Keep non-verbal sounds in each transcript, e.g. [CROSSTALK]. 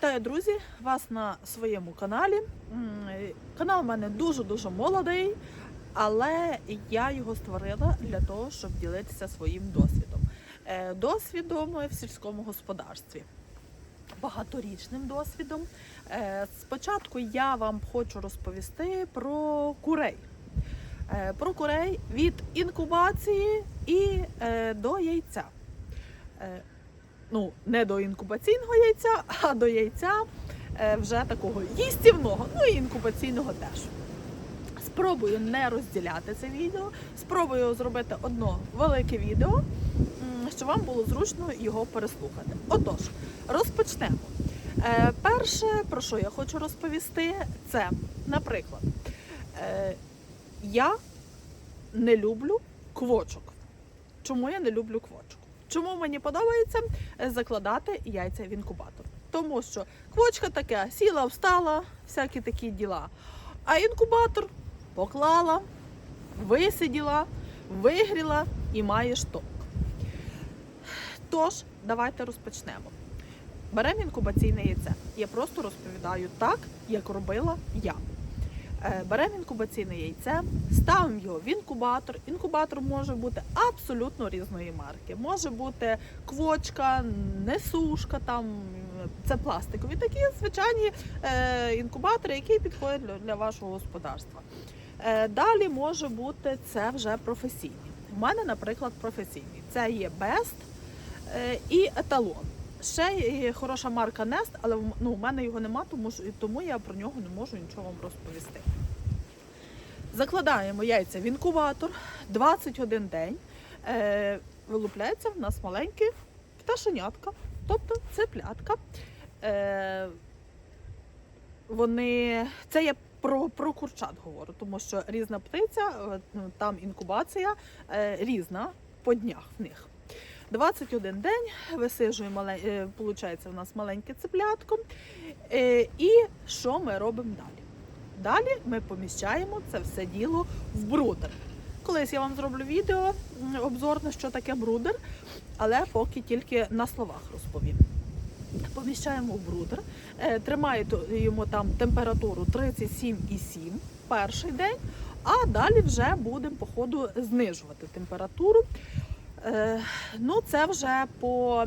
Вітаю, друзі! Вас на своєму каналі. Канал у мене дуже-дуже молодий, але я його створила для того, щоб ділитися своїм досвідом. Е, Досвідом в сільському господарстві. Багаторічним досвідом. Е, Спочатку я вам хочу розповісти про курей. Е, Про курей від інкубації і до яйця. Ну, не до інкубаційного яйця, а до яйця е, вже такого їстівного, ну і інкубаційного теж. Спробую не розділяти це відео, спробую зробити одно велике відео, щоб вам було зручно його переслухати. Отож, розпочнемо. Е, Перше, про що я хочу розповісти, це, наприклад, е, я не люблю квочок. Чому я не люблю квочок? Чому мені подобається е, закладати яйця в інкубатор? Тому що квочка таке сіла, встала, всякі такі діла. А інкубатор поклала, висиділа, вигріла і маєш ток. Тож, давайте розпочнемо. Беремо інкубаційне яйце. Я просто розповідаю так, як робила я. Е, Беремо інкубаційне яйце, ставимо його в інкубатор. Інкубатор може бути абсолютно різної марки. Може бути квочка, несушка, там це пластикові. Такі звичайні е, інкубатори, які підходять для, вашого господарства. Е, далі може бути це вже професійні. У мене, наприклад, професійні. Це є е, і еталон. Ще є хороша марка Nest, але в- ну, у мене його нема, тому, тому я про нього не можу нічого вам розповісти. Закладаємо яйця в інкубатор 21 день. Е, вилупляється в нас маленькі пташенятка, тобто цеплятка. Е, вони, це я про, про курчат говорю, тому що різна птиця, ну, там інкубація е, різна по днях в них. 21 день висижує мале, е, у нас маленьке цеплятко. Е, і що ми робимо далі? Далі ми поміщаємо це все діло в брудер. Колись я вам зроблю відео м, обзорне, що таке брудер, але поки тільки на словах розповім. Поміщаємо в брудер, е, тримаєте йому там температуру 37,7 перший день, а далі вже будемо по ходу знижувати температуру. Е, ну, це вже по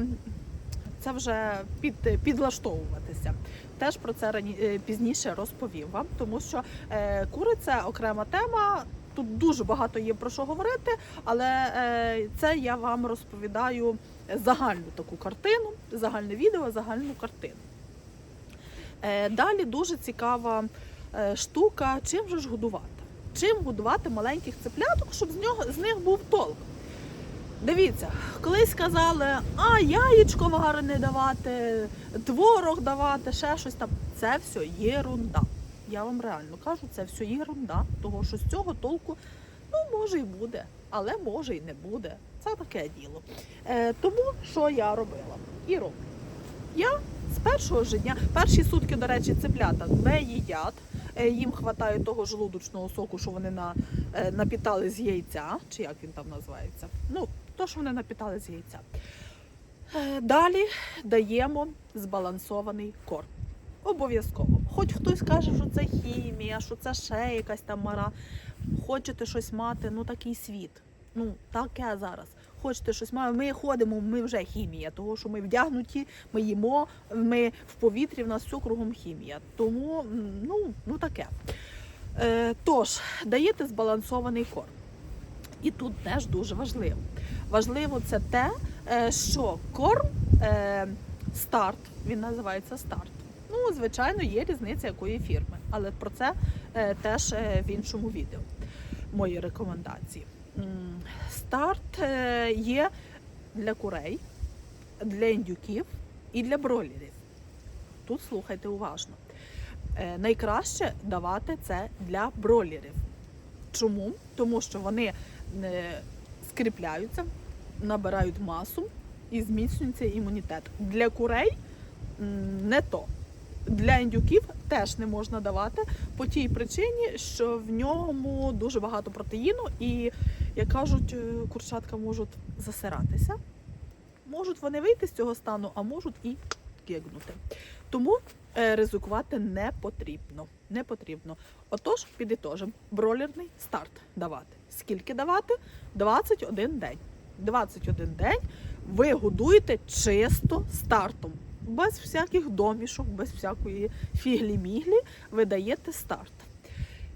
це вже під, підлаштовуватися. Теж про це рані, е, пізніше розповім вам, тому що е, кури це окрема тема. Тут дуже багато є про що говорити, але е, це я вам розповідаю загальну таку картину, загальне відео, загальну картину. Е, далі дуже цікава е, штука, чим же ж годувати. Чим годувати маленьких цепляток, щоб з, нього, з них був толк. Дивіться, колись казали, а яєчко варене давати, творог давати, ще щось там. Це все єрунда. Я вам реально кажу, це все єрунда, того що з цього толку ну, може і буде, але може і не буде. Це таке діло. Е, тому що я робила і роблю. Я з першого ж дня, перші сутки, до речі, цеплята не їдять. Е, Їм вистачає того желудочного соку, що вони на, е, напітали з яйця, чи як він там називається. Ну, то, що вони напітали з яйця. Е, Далі даємо збалансований корм. Обов'язково. Хоч хтось каже, що це хімія, що це ще якась там мара. Хочете щось мати, ну такий світ. Ну, таке зараз. Хочете щось мати, ми ходимо, ми вже хімія, того що ми вдягнуті, ми їмо, ми в повітрі, в нас все кругом хімія. Тому ну, ну таке. Е, тож, даєте збалансований корм. І тут теж дуже важливо. Важливо це те, е, що корм е, старт, він називається старт. Ну, звичайно, є різниця якої фірми, але про це е, теж в іншому відео. Мої рекомендації. Старт є для курей, для індюків і для бройлерів. Тут слухайте уважно. Найкраще давати це для бройлерів. Чому? Тому що вони скріпляються, набирають масу і зміцнюється імунітет. Для курей не то. Для індюків теж не можна давати по тій причині, що в ньому дуже багато протеїну, і, як кажуть, е, курчатка можуть засиратися. Можуть вони вийти з цього стану, а можуть і гигнути. Тому е, ризикувати не потрібно. Не потрібно. Отож, підітожимо. Бролерний старт давати. Скільки давати? 21 день. 21 день ви годуєте чисто стартом. Без всяких домішок, без всякої фіглі-міглі ви даєте старт.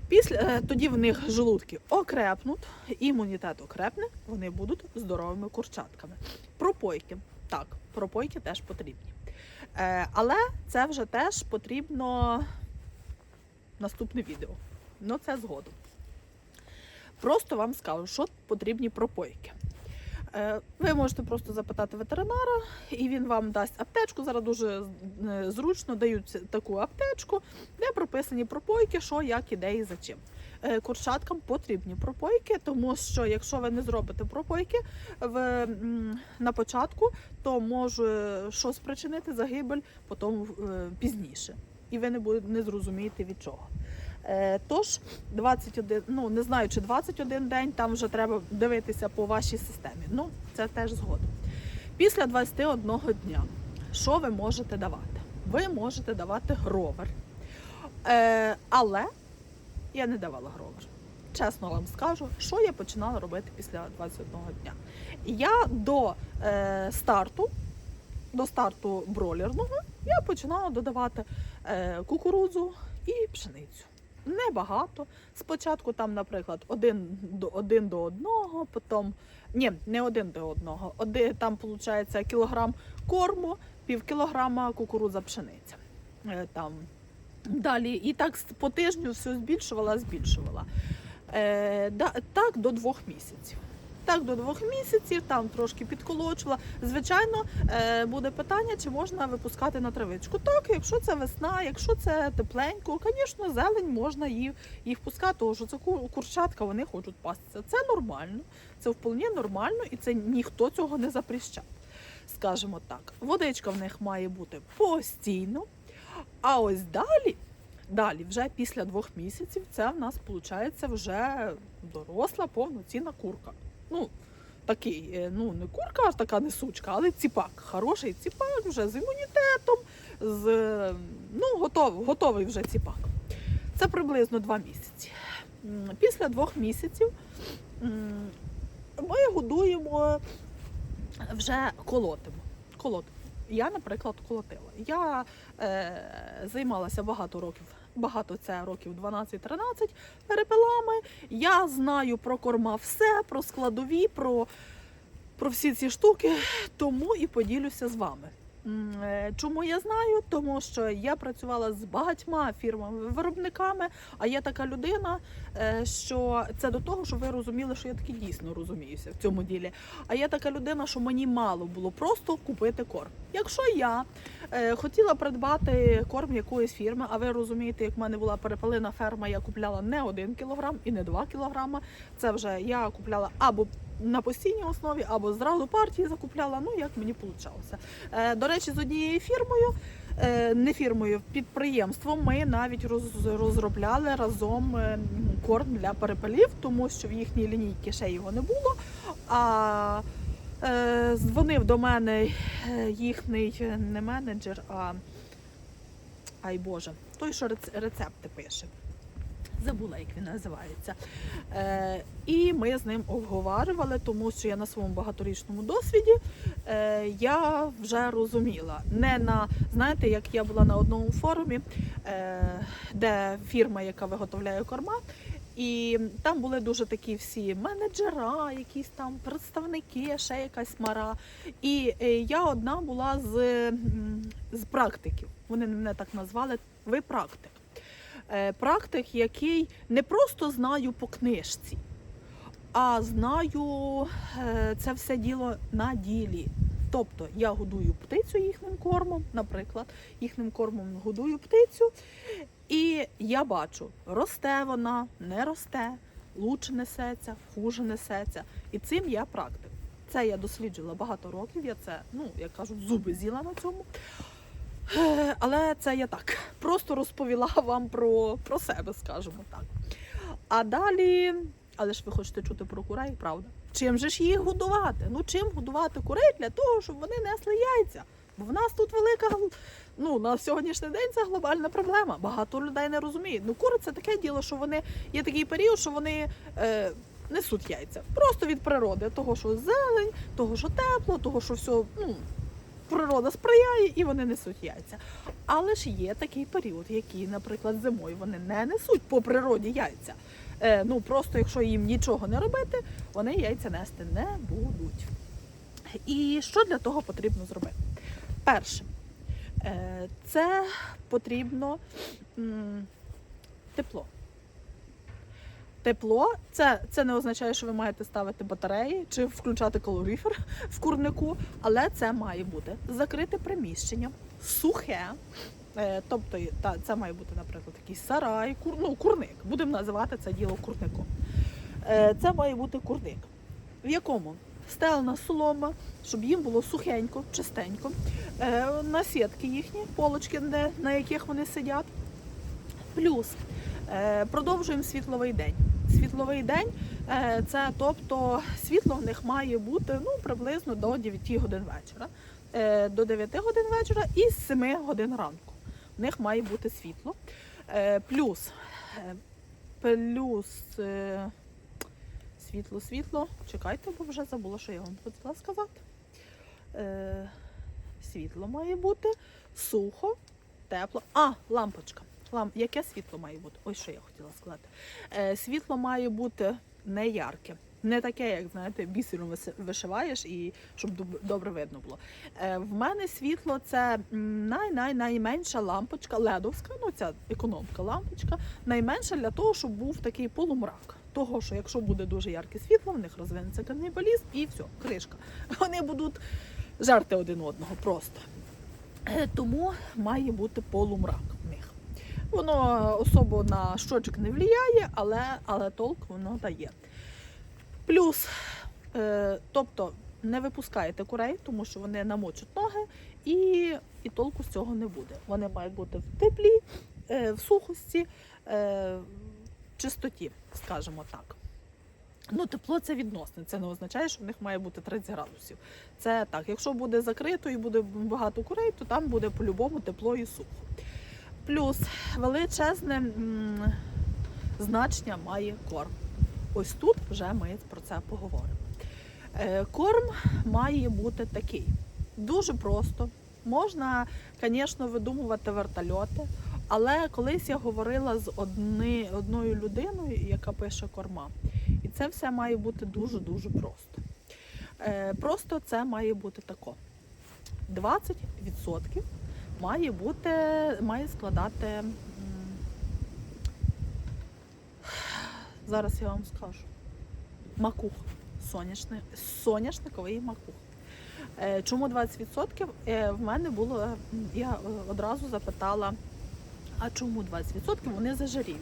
Після, е, тоді в них желудки окрепнуть, імунітет окрепне, вони будуть здоровими курчатками. Пропойки. Так, пропойки теж потрібні. Е, але це вже теж потрібно наступне відео. Ну, це згодом. Просто вам скажу, що потрібні пропойки. Е, Ви можете просто запитати ветеринара, і він вам дасть аптечку. Зараз дуже е, зручно дають таку аптечку, де прописані пропойки, що, як, і де і за чим. Е, Курчаткам потрібні пропойки, тому що якщо ви не зробите пропойки в, на початку, то може щось спричинити загибель потім пізніше. І ви не будете не зрозумієте від чого. Е, Тож 21, ну не знаю, чи 21 день, там вже треба дивитися по вашій системі. Ну, це теж згодом. Після 21 дня, що ви можете давати? Ви можете давати гровер. Е, але я не давала гровер. Чесно вам скажу, що я починала робити після 21 дня. Я до е, старту, до старту бролерного, я починала додавати е, кукурудзу і пшеницю. Небагато. Спочатку там, наприклад, один до один до одного, потім ні, не один до одного. Один, там виходить кілограм корму, пів кілограма кукурудза пшениця. Е, Там. Далі і так по тижню все збільшувала, збільшувала. Е, так до двох місяців. Так, до двох місяців, там трошки підколочувала. Звичайно, е, буде питання, чи можна випускати на травичку. Так, якщо це весна, якщо це тепленько, звісно, зелень можна їх, їх пускати, тому що це курчатка, вони хочуть пастися. Це нормально, це вполне нормально, і це ніхто цього не запрещав. Скажімо так, водичка в них має бути постійно. А ось далі, далі, вже після двох місяців, це в нас виходить вже доросла повноцінна курка. Ну, такий, е, ну не курка, аж така не сучка, але ціпак. Хороший ціпак вже з імунітетом, з ну, готовий, готовий вже ціпак. Це приблизно два місяці. Після двох місяців ми годуємо вже колотимо. колотимо. Я, наприклад, колотила. Я е, займалася багато років, багато це років 12-13 перепилами. Я знаю про корма все, про складові, про, про всі ці штуки, тому і поділюся з вами. Е, Чому я знаю? Тому що я працювала з багатьма фірмами-виробниками, а я така людина, що це до того, щоб ви розуміли, що я таки дійсно розуміюся в цьому ділі. А я така людина, що мені мало було просто купити корм. Якщо я е, хотіла придбати корм якоїсь фірми, а ви розумієте, як в мене була перепалина ферма, я купляла не один кілограм і не два кілограми. Це вже я купляла або на постійній основі, або зразу партії закупляла. Ну як мені вийшло. Е, до речі, з однією фірмою. Е, Не фірмою, підприємством ми навіть роз- розробляли разом е, корм для перепелів, тому що в їхній лінійці ще його не було. А е, дзвонив до мене їхній не менеджер, а ай Боже, той, що рецепти пише. Забула, як він називається. Е, і ми з ним обговорювали, тому що я на своєму багаторічному досвіді е, я вже розуміла. Не на знаєте, як я була на одному форумі, е, де фірма, яка виготовляє корма, і там були дуже такі всі менеджера, якісь там представники, ще якась мара. І е, я одна була з, з практиків. Вони мене так назвали. Ви практик. Е, Практик, який не просто знаю по книжці, а знаю е, це все діло на ділі. Тобто я годую птицю їхнім кормом, наприклад, їхнім кормом годую птицю, і я бачу, росте вона, не росте, лучше несеться, хуже несеться. І цим я практик. Це я досліджувала багато років. Я це, ну як кажуть, зуби з'їла на цьому. Е, Але це я так просто розповіла вам про, про себе, скажімо так. А далі, але ж ви хочете чути про курей, правда? Чим же ж їх годувати? Ну чим годувати курей для того, щоб вони несли яйця? Бо в нас тут велика ну, на сьогоднішній день це глобальна проблема. Багато людей не розуміють. Ну, кури це таке діло, що вони є такий період, що вони е, несуть яйця. Просто від природи, того, що зелень, того, що тепло, того, що все, ну, природа сприяє, і вони несуть яйця. Але ж є такий період, який, наприклад, зимою вони не несуть по природі яйця. Е, ну просто якщо їм нічого не робити, вони яйця нести не будуть. І що для того потрібно зробити? Перше, е, це потрібно м, тепло. Тепло це, це не означає, що ви маєте ставити батареї чи включати калорифер в курнику, але це має бути закрите приміщення, сухе. Е, тобто та, це має бути, наприклад, якийсь сарай, кур, ну, курник. Будемо називати це діло курником. Е, це має бути курник, в якому стелена солома, щоб їм було сухенько, чистенько. Е, насітки їхні, полочки, на яких вони сидять. Плюс продовжуємо світловий день. Світловий день е, це тобто світло в них має бути ну, приблизно до 9 годин вечора. Е, до 9 годин вечора і з 7 годин ранку. В них має бути світло. Е, плюс, плюс світло, світло. Чекайте, бо вже забула, що я вам хотіла сказати. Світло має бути, сухо, тепло. А, лампочка. Лам... Яке світло має бути? Ось що я хотіла сказати. Е, світло має бути не ярке. Не таке, як знаєте, бісером вишиваєш і щоб добре видно було. Е, в мене світло це най-най-найменша лампочка, ледовська, ну ця економка лампочка, найменша для того, щоб був такий полумрак. Того, що якщо буде дуже ярке світло, в них розвинеться канібалізм і все, кришка. [LAUGHS] Вони будуть жерти один одного просто. Е, Тому має бути полумрак. Воно особо на щочок не впливає, але, але толк воно дає. Плюс, е, тобто не випускаєте курей, тому що вони намочать ноги, і, і толку з цього не буде. Вони мають бути в теплі, е, в сухості, е, в чистоті, скажімо так. Ну, тепло це відносне. Це не означає, що в них має бути 30 градусів. Це так, якщо буде закрито і буде багато курей, то там буде по-любому тепло і сухо. Плюс величезне значення має корм. Ось тут вже ми про це поговоримо. Е, Корм має бути такий. Дуже просто. Можна, звісно, видумувати вертольоти, але колись я говорила з одни, одною людиною, яка пише корма. І це все має бути дуже-дуже просто. Е, Просто це має бути тако. 20% має бути, має складати. Зараз я вам скажу. Макух. Соняшник, соняшниковий макух. Е, Чому 20%? Е, В мене було, я одразу запитала, а чому 20%? Вони зажиріють.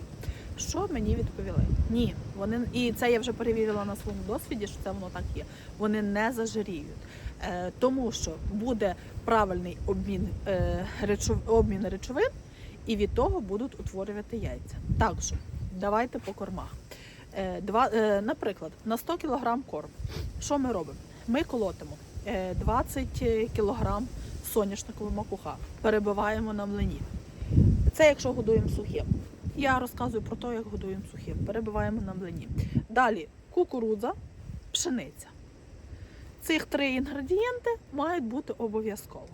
Що мені відповіли? Ні, вони і це я вже перевірила на своєму досвіді, що це воно так є. Вони не зажиріють, е, тому що буде правильний обмін, е, речов, обмін речовин, і від того будуть утворювати яйця. Також давайте по кормах. Е, два, е, наприклад, на 100 кг корм. Що ми робимо? Ми колотимо е, 20 кг соняшникового макуха, перебиваємо на млині. Це якщо годуємо сухим. Я розказую про те, як годуємо сухим. Перебиваємо на млині. Далі кукурудза, пшениця. Цих три інгредієнти мають бути обов'язково.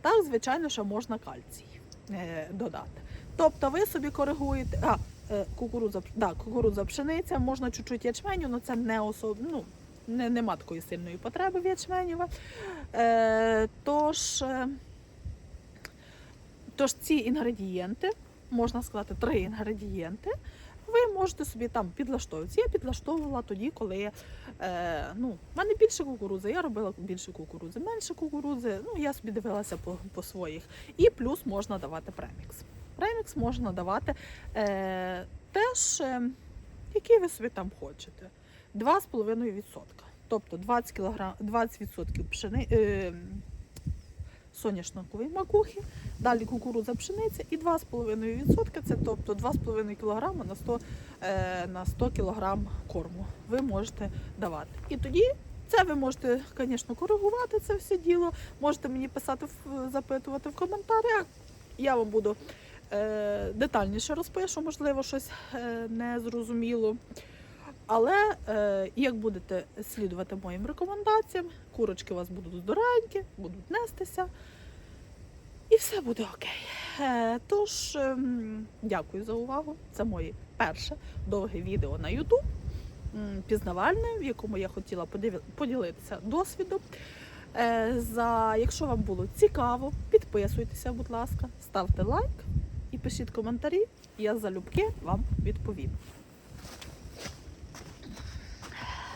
Так, звичайно, що можна кальцій е, додати. Тобто ви собі коригуєте. А, е, кукурудза, да, кукурудза пшениця, можна чуть-чуть ячменю, але це не особ... ну, не, нема такої сильної потреби в ячменю. Е, тож, е, тож ці інгредієнти, можна сказати, три інгредієнти, ви можете собі там підлаштовувати. Я підлаштовувала тоді, коли е, ну, в мене більше кукурудзи, я робила більше кукурудзи, менше кукурудзи, ну я собі дивилася по, по своїх. І плюс можна давати премікс. Премікс можна давати е, теж, е, який ви собі там хочете. 2,5%. Тобто 20 кг, 20% пшени, е, соняшникової макухи, далі кукурудза пшениця і 2,5% це тобто 2,5 кг на 100, е, на 100 кг корму ви можете давати. І тоді Це ви можете, звісно, коригувати це все діло. Можете мені писати, запитувати в коментарях. Я вам буду е, детальніше розпишу, можливо, щось е, не зрозуміло. Але е, як будете слідувати моїм рекомендаціям, курочки у вас будуть здоровенькі, будуть нестися, і все буде окей. Е, тож, ем, дякую за увагу. Це моє перше довге відео на YouTube, пізнавальне, в якому я хотіла поділитися досвідом. Е, за, якщо вам було цікаво, підписуйтеся, будь ласка, ставте лайк і пишіть коментарі. Я залюбки вам відповім.